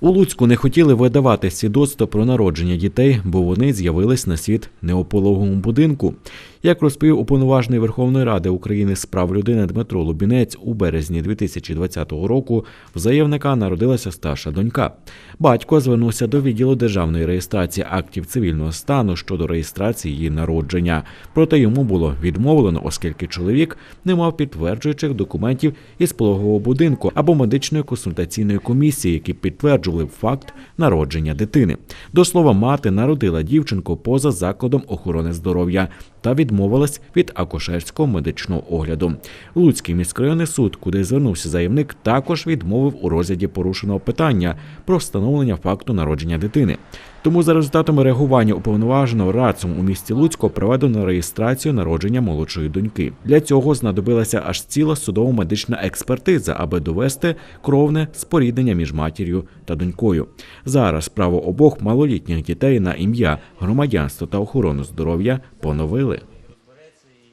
У Луцьку не хотіли видавати свідоцтво про народження дітей, бо вони з'явились на світ неопологовому будинку. Як розповів уповноважений Верховної Ради України з прав людини Дмитро Лубінець у березні 2020 року, в заявника народилася старша донька. Батько звернувся до відділу державної реєстрації актів цивільного стану щодо реєстрації її народження. Проте йому було відмовлено, оскільки чоловік не мав підтверджуючих документів із пологового будинку або медичної консультаційної комісії, які підтверджували факт народження дитини. До слова, мати народила дівчинку поза закладом охорони здоров'я та відмовилась від акушерського медичного огляду. Луцький міськрайонний суд, куди звернувся заявник, також відмовив у розгляді порушеного питання про встановлення факту народження дитини. Тому за результатами реагування уповноваженого радцом у місті Луцько проведено реєстрацію народження молодшої доньки. Для цього знадобилася аж ціла судово-медична експертиза, аби довести кровне споріднення між матір'ю та донькою. Зараз право обох малолітніх дітей на ім'я, громадянство та охорону здоров'я поновили.